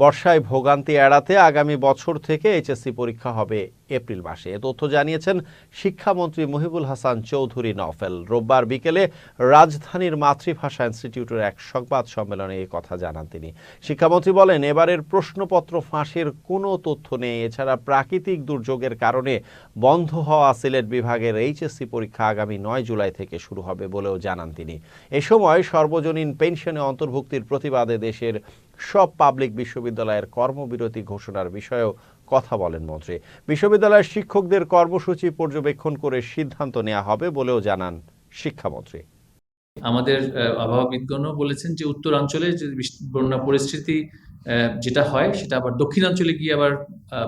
বর্ষায় ভোগান্তি এড়াতে আগামী বছর থেকে এইচএসসি পরীক্ষা হবে এপ্রিল মাসে। এ তথ্য জানিয়েছেন শিক্ষামন্ত্রী মহিবুল হাসান চৌধুরী নফেল রোববার বিকেলে রাজধানীর মাতৃভাষা ইনস্টিটিউটের এক সংবাদ সম্মেলনে এই কথা জানান তিনি। শিক্ষামন্ত্রী বলেন, এবারের প্রশ্নপত্র ফাঁসের কোনো তথ্য নেই। এছাড়া প্রাকৃতিক দুর্যোগের কারণে বন্ধ হওয়া সিলেট বিভাগের এইচএসসি পরীক্ষা আগামী নয় জুলাই থেকে শুরু হবে বলেও জানান তিনি। এ সময় সর্বজনীন পেনশনে অন্তর্ভুক্তির প্রতিবাদে দেশের সব পাবলিক বিশ্ববিদ্যালয়ের কর্মবিরতি ঘোষণার বিষয়েও কথা বলেন মন্ত্রী। বিশ্ববিদ্যালয়ের শিক্ষকদের কর্মসূচি পর্যবেক্ষণ করে সিদ্ধান্ত নেওয়া হবে বলেও জানান শিক্ষামন্ত্রী। আমাদের আবহাওয়াবিদগণও বলেছেন যে উত্তরাঞ্চলে যে বন্যা পরিস্থিতি যেটা হয়, সেটা আবার দক্ষিণাঞ্চলে গিয়ে আবার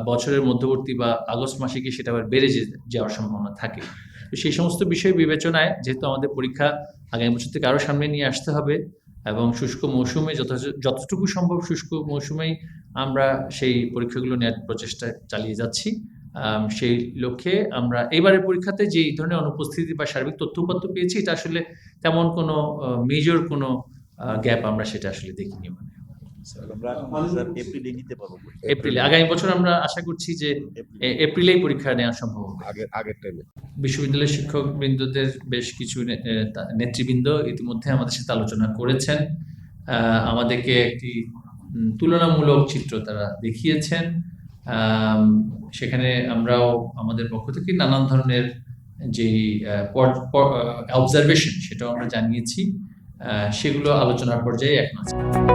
বছরের মধ্যবর্তী বা আগস্ট মাসে গিয়ে সেটা আবার বেড়ে যাওয়ার সম্ভাবনা থাকে। তো সেই সমস্ত বিষয় বিবেচনায় যেহেতু আমাদের পরীক্ষা আগামী বছর থেকে আরও সামনে নিয়ে আসতে হবে এবং শুষ্ক মৌসুমে যতটুকু সম্ভব শুষ্ক মৌসুমেই আমরা সেই পরীক্ষাগুলো নেওয়ার প্রচেষ্টা চালিয়ে যাচ্ছি। সেই লক্ষ্যে আমরা এইবারে পরীক্ষাতে যে এই ধরনের অনুপস্থিতি বা সার্বিক তথ্যপত্র পেয়েছি, এটা আসলে তেমন কোনো মেজর কোনো গ্যাপ আমরা সেটা আসলে দেখিনি মানে আমরা এপ্রিলে নিতে পারব এপ্রিলে আগামী বছর আমরা আশা করছি যে এপ্রিলেই পরীক্ষা নেওয়া সম্ভব আগের টাইমে বিশ্ববিদ্যালয়ের শিক্ষক বৃন্দদের বেশ কিছু নেতৃবৃন্দ ইতিমধ্যে আমাদের সাথে আলোচনা করেছেন। আমাদেরকে একটি তুলনামূলক চিত্র তারা দেখিয়েছেন। সেখানে আমরাও আমাদের পক্ষ থেকে নানান ধরনের যে অবজারভেশন সেটাও আমরা জানিয়েছি। আহ, সেগুলো আলোচনার পর্যায়ে এখন আছে।